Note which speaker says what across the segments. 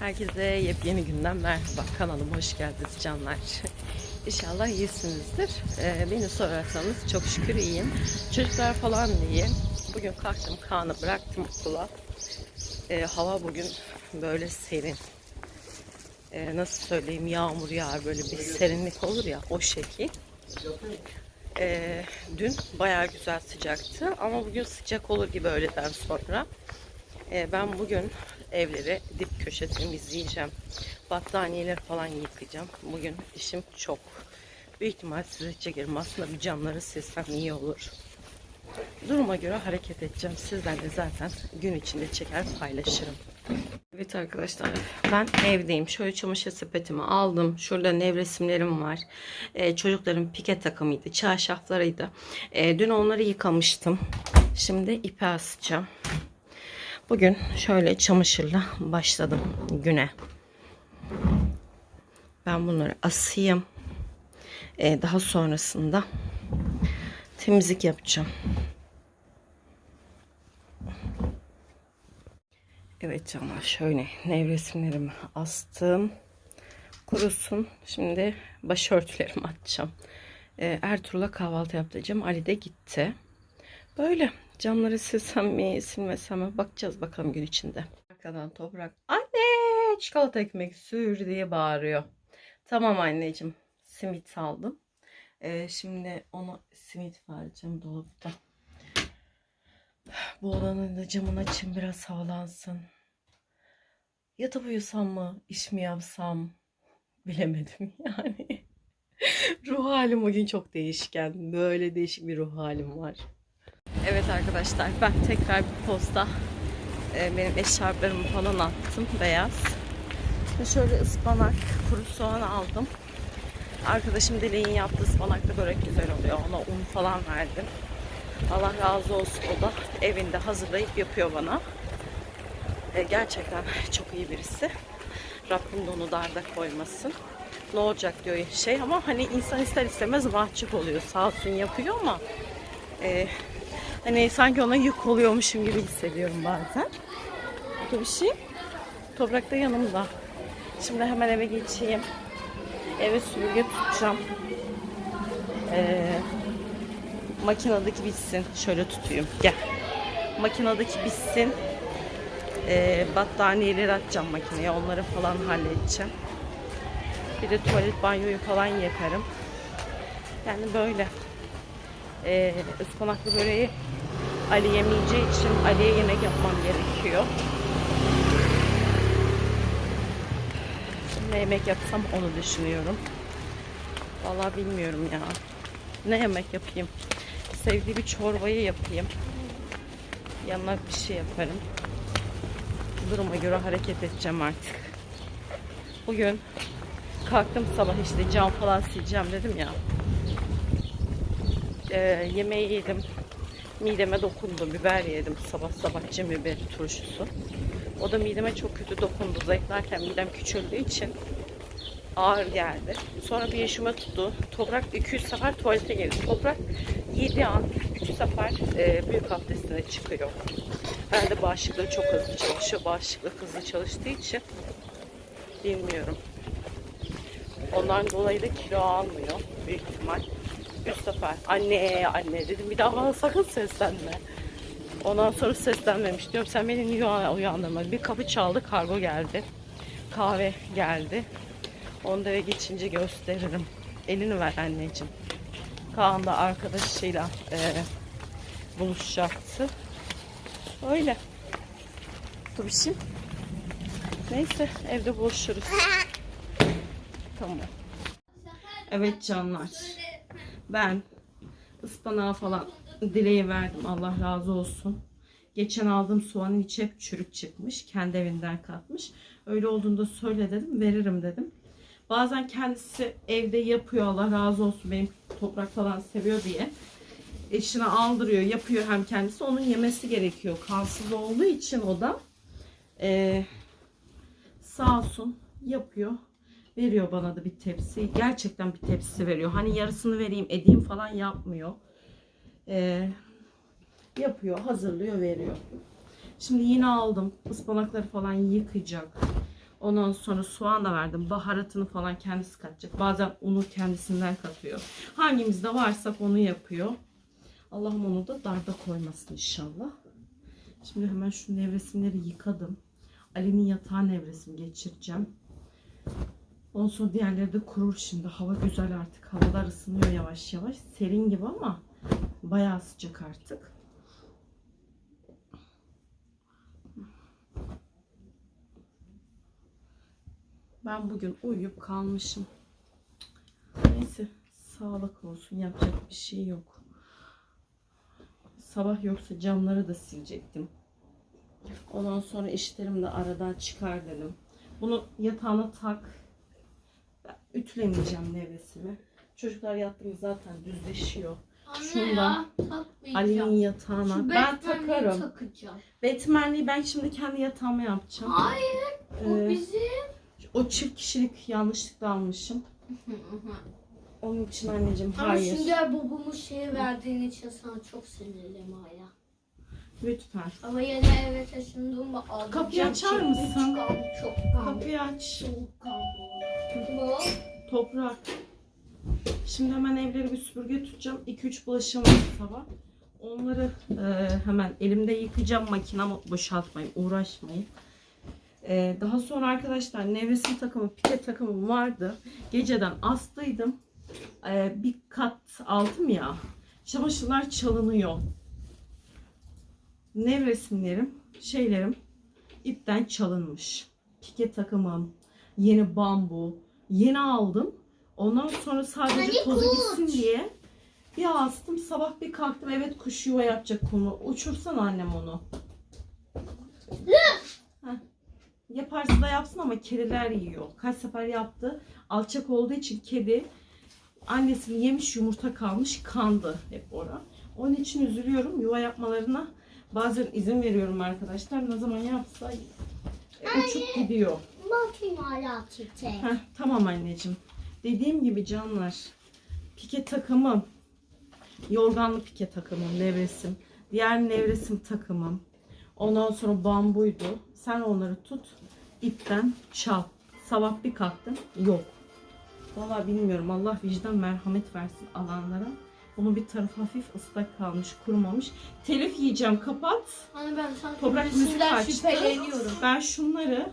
Speaker 1: Herkese yepyeni günden merhaba. Kanalıma hoş geldiniz canlar. İnşallah iyisinizdir. Ee, beni sorarsanız çok şükür iyiyim. Çocuklar falan iyi. Bugün kalktım Kaan'ı bıraktım okula. Ee, hava bugün böyle serin. Ee, nasıl söyleyeyim yağmur yağar böyle bir serinlik olur ya o şekil. Ee, dün bayağı güzel sıcaktı ama bugün sıcak olur gibi öğleden sonra. Ee, ben bugün evleri dip köşe temizleyeceğim. Battaniyeleri falan yıkayacağım. Bugün işim çok. Büyük ihtimal size çekerim. Aslında bir camları silsem iyi olur. Duruma göre hareket edeceğim. Sizden de zaten gün içinde çeker paylaşırım. Evet arkadaşlar ben evdeyim. Şöyle çamaşır sepetimi aldım. Şurada nevresimlerim var. Ee, çocukların pike takımıydı. Çarşaflarıydı. Ee, dün onları yıkamıştım. Şimdi ipe asacağım. Bugün şöyle çamaşırla başladım güne. Ben bunları asayım. Ee, daha sonrasında temizlik yapacağım. Evet canlar şöyle nevresimlerimi astım. Kurusun. Şimdi başörtülerimi atacağım. Ee, Ertuğrul'a kahvaltı yaptıracağım. Ali de gitti. Böyle camları silsem mi silmesem mi bakacağız bakalım gün içinde. Arkadan toprak anne çikolata ekmek sür diye bağırıyor. Tamam anneciğim simit aldım. Ee, şimdi onu simit vereceğim dolapta. Bu odanın da camını açayım biraz havalansın. Yatıp uyusam mı, iş mi yapsam bilemedim yani. ruh halim bugün çok değişken. Böyle değişik bir ruh halim var. Evet arkadaşlar ben tekrar bir posta e, benim eşarplarımı falan attım beyaz. Şimdi şöyle ıspanak, kuru soğan aldım. Arkadaşım Dileğin yaptığı ıspanaklı börek güzel oluyor. Ona un falan verdim. Allah razı olsun o da evinde hazırlayıp yapıyor bana. E, gerçekten çok iyi birisi. Rabbim de onu darda koymasın. Ne olacak diyor şey ama hani insan ister istemez mahcup oluyor. Sağ olsun yapıyor ama e, hani sanki ona yük oluyormuşum gibi hissediyorum bazen. Bu bir şey. Toprak da yanımda. Şimdi hemen eve geçeyim. Eve süpürge tutacağım. Ee, makinedeki bitsin. Şöyle tutayım. Gel. Makinedeki bitsin. Ee, battaniyeleri atacağım makineye. Onları falan halledeceğim. Bir de tuvalet banyoyu falan yaparım. Yani böyle. Ee, ıspanaklı böreği Ali yemeyeceği için Ali'ye yemek yapmam gerekiyor. Ne yemek yapsam onu düşünüyorum. Vallahi bilmiyorum ya. Ne yemek yapayım? Sevdiği bir çorbayı yapayım. Yanına bir şey yaparım. Duruma göre hareket edeceğim artık. Bugün kalktım sabah işte cam falan sileceğim dedim ya. Ee, yemeği yedim. Mideme dokundu. Biber yedim. Sabah sabah cem biberi turşusu. O da mideme çok kötü dokundu. Zayıflarken midem küçüldüğü için ağır geldi. Sonra bir yaşıma tuttu. Toprak 200 sefer tuvalete girdi. Toprak 7 an 3 sefer e, büyük abdestine çıkıyor. Ben de bağışıklığı çok hızlı çalışıyor. Bağışıklık hızlı çalıştığı için bilmiyorum. Ondan dolayı da kilo almıyor büyük ihtimal. Üç sefer anne anne dedim bir daha bana sakın seslenme. Ondan sonra seslenmemiş diyorum sen beni niye uyandırmadın? Bir kapı çaldı kargo geldi. Kahve geldi. Onu da eve geçince gösteririm. Elini ver anneciğim. Kaan da arkadaşıyla e, buluşacaktı. Öyle. Tubişim. Neyse evde buluşuruz. Tamam. Evet canlar. Ben ıspanağı falan dileğe verdim. Allah razı olsun. Geçen aldığım soğanın içi hep çürük çıkmış. Kendi evinden katmış. Öyle olduğunda söyle dedim. Veririm dedim. Bazen kendisi evde yapıyor. Allah razı olsun. Benim toprak falan seviyor diye. Eşine aldırıyor. Yapıyor hem kendisi. Onun yemesi gerekiyor. Kansız olduğu için o da. Ee, sağ olsun yapıyor. Veriyor bana da bir tepsi. Gerçekten bir tepsi veriyor. Hani yarısını vereyim edeyim falan yapmıyor. Ee, yapıyor, hazırlıyor, veriyor. Şimdi yine aldım. Ispanakları falan yıkayacak. Ondan sonra soğan da verdim. Baharatını falan kendisi katacak. Bazen unu kendisinden katıyor. Hangimizde varsa onu yapıyor. Allah'ım onu da darda koymasın inşallah. Şimdi hemen şu nevresimleri yıkadım. Ali'nin yatağı nevresim geçireceğim. Ondan sonra diğerleri de kurur şimdi. Hava güzel artık. Havalar ısınıyor yavaş yavaş. Serin gibi ama bayağı sıcak artık. Ben bugün uyuyup kalmışım. Neyse sağlık olsun yapacak bir şey yok. Sabah yoksa camları da silecektim. Ondan sonra işlerimi de aradan çıkar dedim. Bunu yatağına tak. Ütülemeyeceğim nevresimi. Çocuklar yattığında zaten düzleşiyor.
Speaker 2: Anne
Speaker 1: Şunda
Speaker 2: ya takmayacağım.
Speaker 1: Ali'nin yatağına.
Speaker 2: Şu
Speaker 1: ben takarım.
Speaker 2: takacağım.
Speaker 1: Batman'liği ben şimdi kendi yatağıma yapacağım.
Speaker 2: Hayır o
Speaker 1: Ee,
Speaker 2: bizim.
Speaker 1: o çift kişilik yanlışlıkla almışım. Onun için anneciğim
Speaker 2: Ama
Speaker 1: hayır.
Speaker 2: Sünger Bob'umu şey verdiğin için sana çok sinirliyim hala.
Speaker 1: Lütfen.
Speaker 2: Ama yeni eve taşındığımda aldım.
Speaker 1: Kapıyı açar mısın?
Speaker 2: Çok kan.
Speaker 1: Kapıyı aç.
Speaker 2: Çok kan.
Speaker 1: Toprak. Şimdi hemen evleri bir süpürge tutacağım. 2-3 bulaşığım var sabah. Onları e, hemen elimde yıkayacağım. Makinem boşaltmayın, uğraşmayın. E, daha sonra arkadaşlar nevresim takımı, pike takımım vardı. Geceden astıydım. E, bir kat aldım ya. Çamaşırlar çalınıyor. Nevresimlerim, şeylerim ipten çalınmış. Pike takımım, yeni bambu, yeni aldım. Ondan sonra sadece
Speaker 2: Hani
Speaker 1: tozu
Speaker 2: kuş.
Speaker 1: gitsin diye bir astım. Sabah bir kalktım. Evet kuş yuva yapacak konu. Uçursana annem onu. Yaparsa da yapsın ama kediler yiyor. Kaç sefer yaptı. Alçak olduğu için kedi annesini yemiş yumurta kalmış kandı hep ora. Onun için üzülüyorum. Yuva yapmalarına bazen izin veriyorum arkadaşlar. Ne zaman yapsa e, uçup gidiyor.
Speaker 2: Bakayım hala çiçek.
Speaker 1: Heh, tamam anneciğim. Dediğim gibi canlar. Pike takımım. Yorganlı pike takımım, nevresim. Diğer nevresim takımım. Ondan sonra bambuydu. Sen onları tut. ipten çal. Sabah bir kalktım. Yok. Vallahi bilmiyorum. Allah vicdan merhamet versin alanlara. Bunun bir tarafı hafif ıslak kalmış, kurumamış. Telif yiyeceğim. Kapat.
Speaker 2: Hani ben sanki
Speaker 1: Toprak müzik
Speaker 2: birisinden
Speaker 1: açtı.
Speaker 2: şüpheleniyorum.
Speaker 1: Ben şunları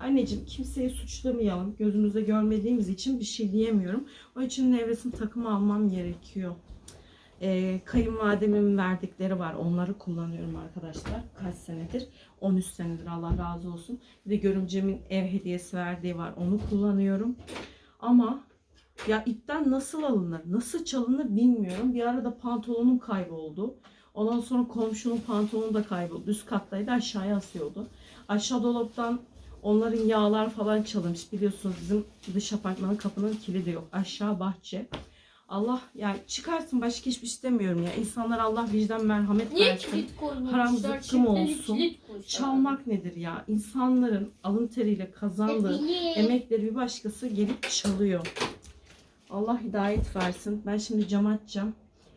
Speaker 1: anneciğim kimseyi suçlamayalım. Gözümüzde görmediğimiz için bir şey diyemiyorum. O için nevresim takımı almam gerekiyor. Ee, kayınvalidemin verdikleri var. Onları kullanıyorum arkadaşlar. Kaç senedir? 13 senedir Allah razı olsun. Bir de görümcemin ev hediyesi verdiği var. Onu kullanıyorum. Ama ya ipten nasıl alınır, nasıl çalınır bilmiyorum. Bir arada pantolonum kayboldu. Ondan sonra komşunun pantolonu da kayboldu. Üst kattaydı aşağıya asıyordu. Aşağı dolaptan onların yağlar falan çalınmış. Biliyorsunuz bizim dış apartmanın kapının kilidi yok. Aşağı bahçe. Allah yani çıkarsın başka hiçbir şey istemiyorum ya. İnsanlar Allah vicdan merhamet
Speaker 2: Niye
Speaker 1: versin.
Speaker 2: kilit?
Speaker 1: Haram zıkkım
Speaker 2: Çiftleri
Speaker 1: olsun.
Speaker 2: kilit.
Speaker 1: Çalmak nedir ya? İnsanların alın teriyle kazandığı emekleri bir başkası gelip çalıyor. Allah hidayet versin. Ben şimdi cam açacağım.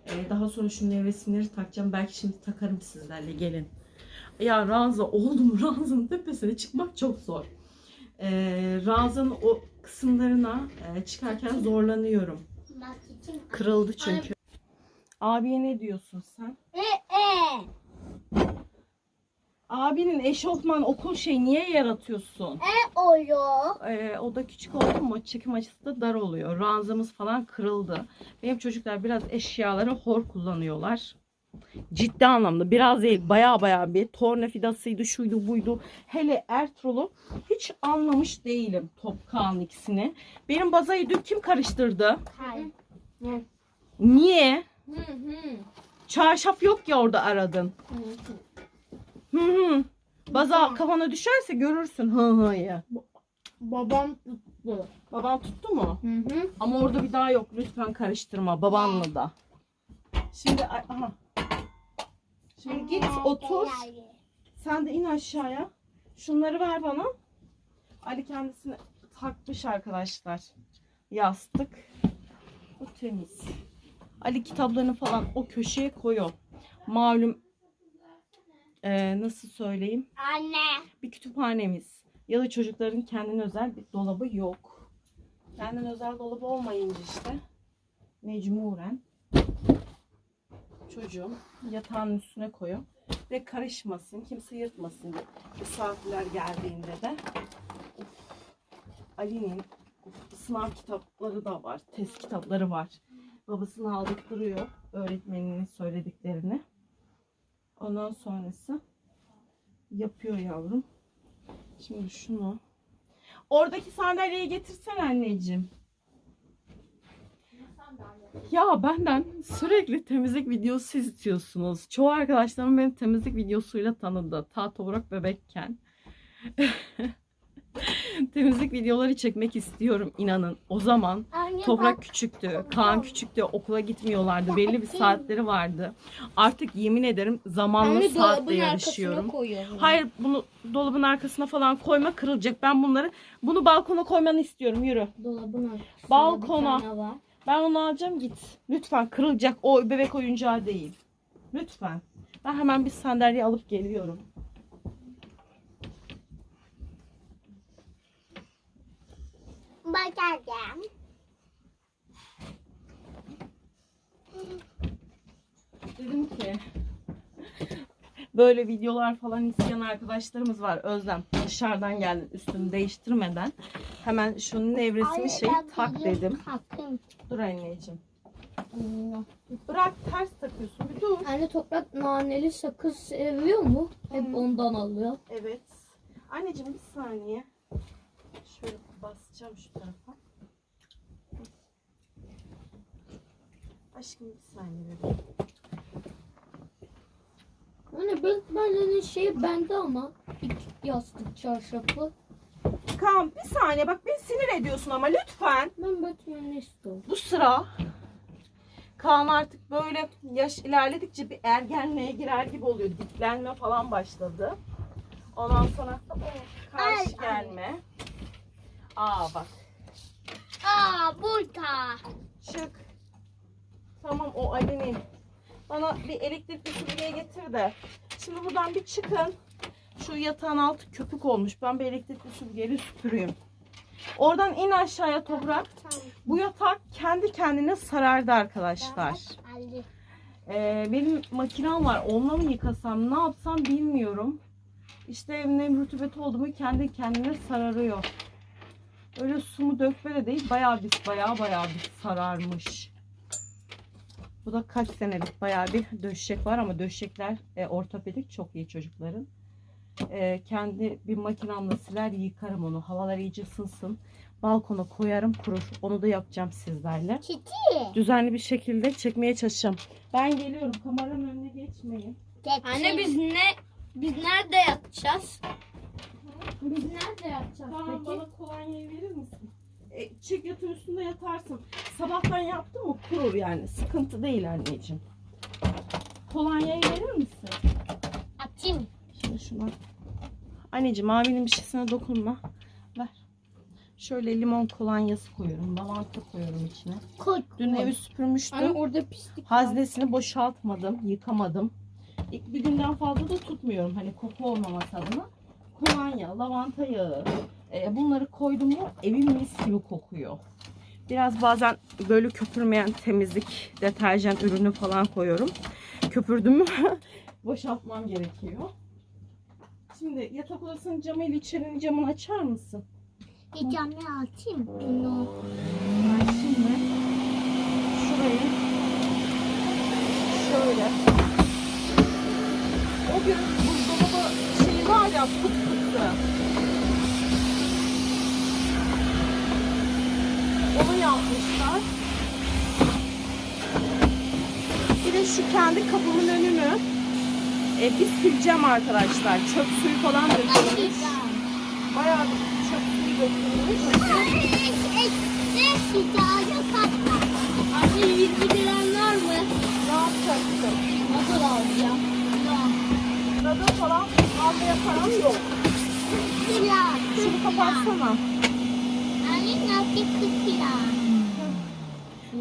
Speaker 1: Ee, daha sonra şu nevresimleri takacağım. Belki şimdi takarım sizlerle gelin. Ya ranza oğlum ranzanın tepesine çıkmak çok zor. Ee, ranzanın o kısımlarına e, çıkarken zorlanıyorum. Kırıldı çünkü. Abiye ne diyorsun sen?
Speaker 2: E e.
Speaker 1: Abinin eşofman okul şey niye yaratıyorsun?
Speaker 2: E oluyor.
Speaker 1: Ee, o da küçük oldu mu çekim açısı da dar oluyor. Ranzamız falan kırıldı. Benim çocuklar biraz eşyaları hor kullanıyorlar. Ciddi anlamda biraz değil baya baya bir tornavidasıydı şuydu buydu. Hele Ertuğrul'u hiç anlamış değilim Topkağın ikisini. Benim bazayı dün kim karıştırdı?
Speaker 2: Hayır.
Speaker 1: Niye?
Speaker 2: Hı hı.
Speaker 1: Çarşaf yok ya orada aradın. Hı hı. Baza kafana düşerse görürsün hı hı'yı.
Speaker 2: Babam tuttu.
Speaker 1: Baban tuttu mu?
Speaker 2: Hı hı.
Speaker 1: Ama orada bir daha yok. Lütfen karıştırma babanla da. Şimdi aha. Şimdi git otur. Sen de in aşağıya. Şunları ver bana. Ali kendisine takmış arkadaşlar. Yastık. O temiz. Ali kitaplarını falan o köşeye koyuyor. Malum eee, nasıl söyleyeyim?
Speaker 2: Anne.
Speaker 1: bir kütüphanemiz, Ya da çocukların kendine özel bir dolabı yok. Kendine özel dolabı olmayınca işte mecburen çocuğum yatağın üstüne koyuyor ve karışmasın, kimse yırtmasın diye. Misafirler geldiğinde de Ali'nin sınav kitapları da var, test kitapları var. Babasını aldırtıyor öğretmeninin söylediklerini. Ondan sonrası yapıyor yavrum. Şimdi şunu. Oradaki sandalyeyi getirsen anneciğim. Ya benden sürekli temizlik videosu istiyorsunuz. Çoğu arkadaşlarım beni temizlik videosuyla tanıdı. Ta toprak bebekken. temizlik videoları çekmek istiyorum inanın. O zaman
Speaker 2: Anne
Speaker 1: Toprak
Speaker 2: bak.
Speaker 1: küçüktü, Kaan küçüktü, okula gitmiyorlardı. Belli bir saatleri vardı. Artık yemin ederim zamanla
Speaker 2: Anne
Speaker 1: saatle
Speaker 2: dolabın
Speaker 1: yarışıyorum.
Speaker 2: arkasına koyuyorum.
Speaker 1: Hayır bunu dolabın arkasına falan koyma kırılacak. Ben bunları bunu balkona koymanı istiyorum. Yürü.
Speaker 2: Dolabın arkasında
Speaker 1: Balkona.
Speaker 2: bir tane var.
Speaker 1: Ben onu alacağım git. Lütfen kırılacak. O bebek oyuncağı değil. Lütfen. Ben hemen bir sandalye alıp geliyorum.
Speaker 2: Bakacağım.
Speaker 1: Dedim ki böyle videolar falan isteyen arkadaşlarımız var. Özlem dışarıdan geldin üstünü değiştirmeden. Hemen şunun nevresini şey tak dedim. Dur anneciğim. Bırak ters takıyorsun bir dur.
Speaker 2: Anne toprak naneli sakız seviyor mu? Hep
Speaker 1: Hı.
Speaker 2: ondan alıyor.
Speaker 1: Evet. Anneciğim bir saniye. Şöyle basacağım şu tarafa. Aşkım bir saniye bebeğim.
Speaker 2: Anne Batman'ın şeyi bende ama. İlk yastık çarşafı.
Speaker 1: Kaan bir saniye bak beni sinir ediyorsun ama lütfen.
Speaker 2: Ben Batman'ı istiyorum.
Speaker 1: Bu sıra Kaan artık böyle yaş ilerledikçe bir ergenliğe girer gibi oluyor. Diklenme falan başladı. Ondan sonra da oh, karşı
Speaker 2: Ay,
Speaker 1: gelme. Aa bak
Speaker 2: Aa burada.
Speaker 1: çık. Tamam o Ali'nin. Bana bir elektrikli süpürge getir de. Şimdi buradan bir çıkın. Şu yatağın altı köpük olmuş. Ben bir elektrikli süpürgeyle süpüreyim. Oradan in aşağıya toprak. Bu yatak kendi kendine sarardı arkadaşlar. Ee, benim makinem var. Onunla mı yıkasam, ne yapsam bilmiyorum. İşte evin rutubeti oldu mu kendi kendine sararıyor. Öyle su mu dökme de değil. Bayağı bir bayağı bayağı bir sararmış. Bu da kaç senelik bayağı bir döşek var ama döşekler e, ortopedik çok iyi çocukların. E, kendi bir makinamla siler yıkarım onu. Havalar iyice ısınsın. Balkona koyarım kurur. Onu da yapacağım sizlerle
Speaker 2: Çiti.
Speaker 1: düzenli bir şekilde çekmeye çalışacağım. Ben geliyorum. Kameranın önüne geçmeyin.
Speaker 2: Anne biz ne biz nerede yatacağız? Biz nerede yatacağız
Speaker 1: Tamam
Speaker 2: peki?
Speaker 1: bana kolonyayı verir misin? E, çek yatın üstünde yatarsın. Sabahtan yaptın mı kurur yani. Sıkıntı değil anneciğim. Kolonyayı verir misin?
Speaker 2: Atayım.
Speaker 1: Şimdi şuna. Anneciğim abinin bir şeysine dokunma. Ver. Şöyle limon kolonyası koyuyorum. Lavanta koyuyorum içine.
Speaker 2: Koy.
Speaker 1: Dün evi süpürmüştüm.
Speaker 2: Anne orada pislik var.
Speaker 1: Haznesini boşaltmadım, yıkamadım. İlk bir günden fazla da tutmuyorum. Hani koku olmaması adına. Kolonya, lavanta yağı. E, bunları koydum mu evim mis gibi kokuyor. Biraz bazen böyle köpürmeyen temizlik deterjan ürünü falan koyuyorum. Köpürdüm mü boşaltmam gerekiyor. Şimdi yatak odasının camıyla içerinin camını açar mısın?
Speaker 2: Bir camı atayım. Bunu.
Speaker 1: Ben şimdi şurayı şöyle o gün buzdolabı şeyi var ya pıt pıtı onu yapmışlar. Bir de şu kendi kapımın önünü e, bir sileceğim arkadaşlar. Çöp suyu falan dökülmüş. Bayağı bir çöp suyu dökülmüş.
Speaker 2: Anne 20 liran var mı?
Speaker 1: Ne yapacaksın?
Speaker 2: Nasıl alacağım?
Speaker 1: Radyo falan almaya param yok. Şunu kapatsana.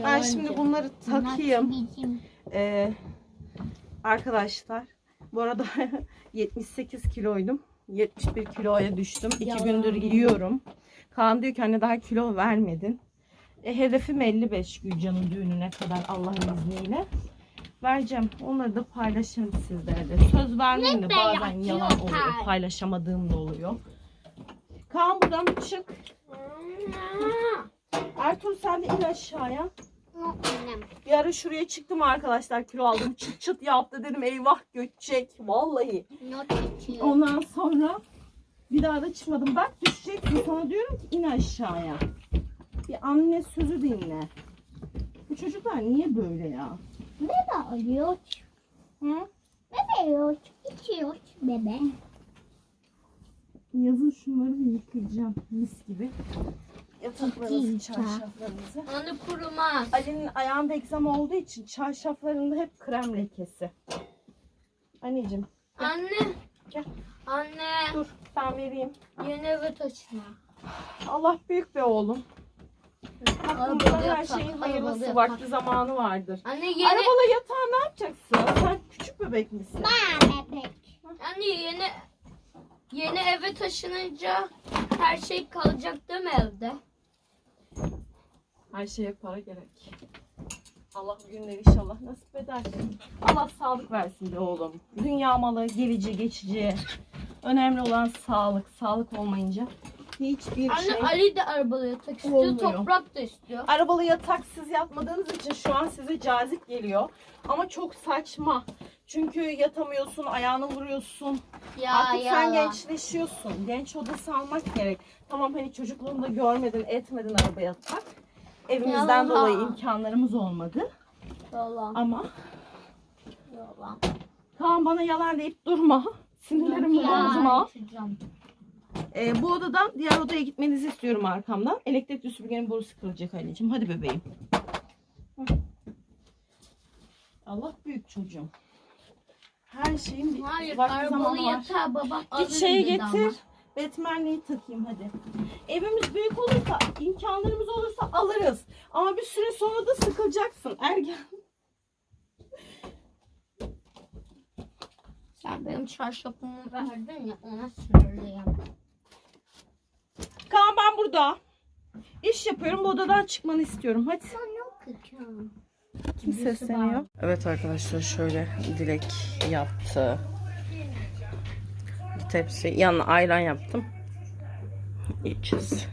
Speaker 1: Ben şimdi bunları takayım. Ee, arkadaşlar bu arada 78 kiloydum. 71 kiloya düştüm. 2
Speaker 2: Yalan.
Speaker 1: gündür yiyorum. Kaan diyor ki anne daha kilo vermedin. E, hedefim 55 Gülcan'ın düğününe kadar Allah'ın izniyle. Vereceğim. Onları da paylaşırım sizlere de. Söz vermeyeyim de bazen yalan oluyor. Paylaşamadığım da oluyor. Kaan buradan çık. Ertuğrul sen de in aşağıya. Bir ara şuraya çıktım arkadaşlar kilo aldım. Çıt çıt yaptı dedim eyvah göçecek. Vallahi. Ondan sonra bir daha da çıkmadım. Bak düşeceksin sana diyorum ki in aşağıya. Bir anne sözü dinle. Bu çocuklar niye böyle ya?
Speaker 2: Bebe alıyor.
Speaker 1: Hı?
Speaker 2: Bebe yok. İçiyor bebe.
Speaker 1: Yazın şunları bir yıkayacağım mis gibi. Yataklarınızı, çarşaflarınızı.
Speaker 2: Onu kurumaz.
Speaker 1: Ali'nin ayağında egzama olduğu için çarşaflarında hep krem lekesi. Anneciğim
Speaker 2: Anne.
Speaker 1: Gel.
Speaker 2: Anne.
Speaker 1: dur ben vereyim.
Speaker 2: Yeni eve taşıma.
Speaker 1: Allah büyük be oğlum. Hakkımızda her
Speaker 2: yatak,
Speaker 1: şeyin hayırlısı
Speaker 2: yatak.
Speaker 1: vakti zamanı vardır.
Speaker 2: Anne yeni.
Speaker 1: Arabalı yatağı ne yapacaksın? Sen küçük bebek misin?
Speaker 2: bebek. Anne yeni yeni eve taşınınca her şey kalacak değil mi evde?
Speaker 1: Her şeye para gerek. Allah günleri inşallah nasip eder. Allah sağlık versin be oğlum. Dünya malı gelici geçici. Önemli olan sağlık. Sağlık olmayınca hiçbir
Speaker 2: Anne
Speaker 1: şey...
Speaker 2: Ali de arabalı yatak istiyor,
Speaker 1: Olmuyor.
Speaker 2: toprak da istiyor.
Speaker 1: Arabalı yataksız yatmadığınız için şu an size cazip geliyor. Ama çok saçma. Çünkü yatamıyorsun, ayağını vuruyorsun.
Speaker 2: Ya
Speaker 1: Artık sen
Speaker 2: yalan.
Speaker 1: gençleşiyorsun. Genç odası almak gerek. Tamam hani çocukluğunda görmedin, etmedin araba yatmak. Evimizden
Speaker 2: Yalan.
Speaker 1: dolayı imkanlarımız olmadı.
Speaker 2: Yalan.
Speaker 1: Ama
Speaker 2: Yalan.
Speaker 1: Kaan bana yalan deyip durma. Sinirlerimi bozma.
Speaker 2: açacağım.
Speaker 1: Ee, bu odadan diğer odaya gitmenizi istiyorum arkamdan. Elektrik süpürgenin borusu kırılacak anneciğim. Hadi bebeğim. Hı. Allah büyük çocuğum. Her şeyin bir
Speaker 2: Hayır
Speaker 1: vakti zamanı var.
Speaker 2: yatağı babam
Speaker 1: Git
Speaker 2: alır
Speaker 1: şeye
Speaker 2: dedi ama.
Speaker 1: getir. Batman'liği takayım hadi. Evimiz büyük olursa, imkanlarımız olursa alırız. Ama bir süre sonra da sıkılacaksın. Ergen.
Speaker 2: Sen benim çarşafımı verdin ya ona sinirliyim.
Speaker 1: Kaan ben burada. İş yapıyorum. Bu odadan çıkmanı istiyorum. Hadi.
Speaker 2: Ben yok.
Speaker 1: Kim sesleniyor? Evet arkadaşlar şöyle Dilek yaptı. Tepsi yanına ayran yaptım. İçeceğiz.